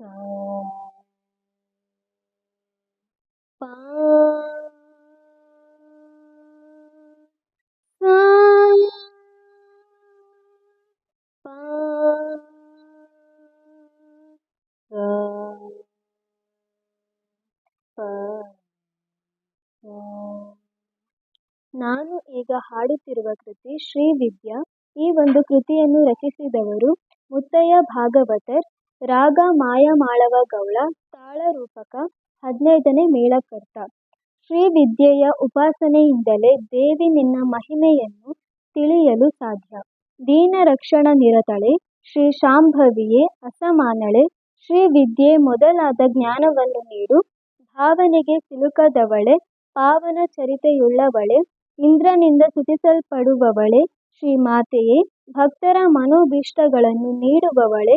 ನಾನು ಈಗ ಹಾಡುತ್ತಿರುವ ಕೃತಿ ಶ್ರೀ ವಿದ್ಯಾ. ಈ ಒಂದು ಕೃತಿಯನ್ನು ರಚಿಸಿದವರು ಮುತ್ತಯ್ಯ ಭಾಗವತರ್ ರಾಗ ಮಾಯಮಾಳವ ಗೌಳ ತಾಳ ರೂಪಕ ಹದಿನೈದನೇ ಮೇಳಕರ್ತ. ಶ್ರೀ ವಿದ್ಯೆಯ ಉಪಾಸನೆಯಿಂದಲೇ ದೇವಿ ನಿನ್ನ ಮಹಿಮೆಯನ್ನು ತಿಳಿಯಲು ಸಾಧ್ಯ. ದೀನ ರಕ್ಷಣ ನಿರತಳೆ, ಶ್ರೀ ಶಾಂಭವಿಯೇ ಅಸಮಾನಳೆ, ಶ್ರೀ ವಿದ್ಯೆ ಮೊದಲಾದ ಜ್ಞಾನವನ್ನು ನೀಡು. ಭಾವನೆಗೆ ಸಿಲುಕದವಳೆ, ಪಾವನ ಚರಿತೆಯುಳ್ಳವಳೆ, ಇಂದ್ರನಿಂದ ಸ್ತುತಿಸಲ್ಪಡುವವಳೆ ಶ್ರೀಮಾತೆಯೇ ಭಕ್ತರ ಮನೋಭೀಷ್ಟಗಳನ್ನು ನೀಡುವವಳೆ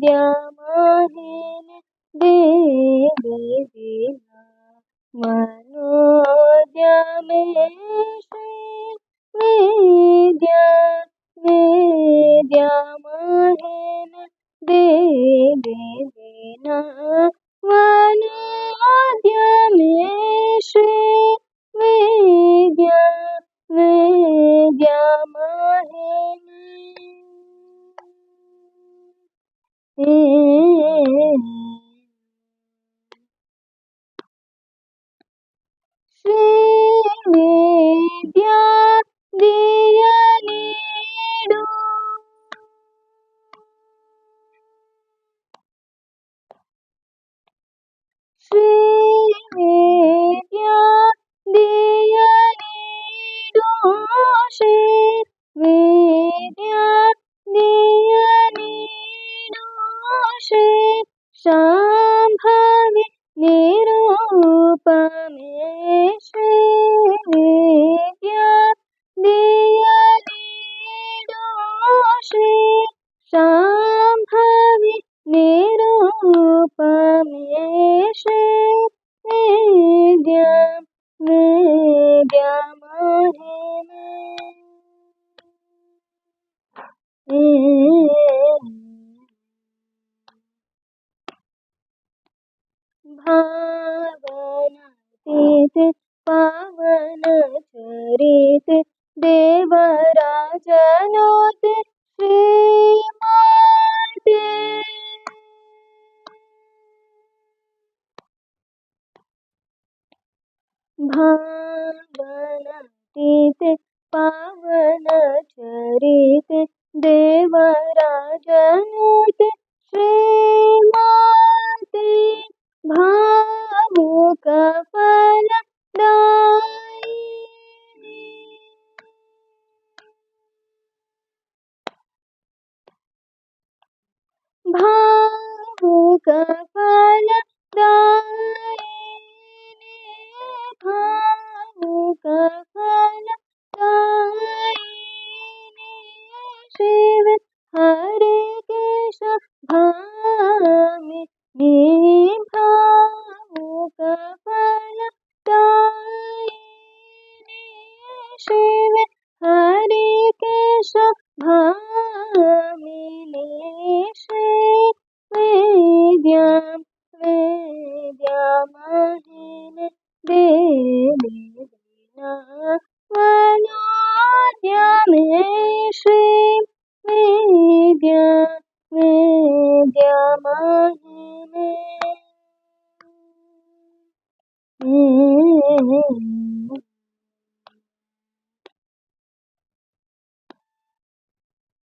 मनोद्यमहेन देवी विना मनोद्यमेशे वेद्या वेद्यमहेन देवी school. भावनातीत पावन चरित देवराजनोत श्रीमाते। भावनातीत पावन चरित देवराजनोत श्रीमाते भावुक फलदायिनी भावुक फलदायिनी शिव हरे केश भामि भावुक फलदायिनी शिव श्री वेद्या वेद्यामहिन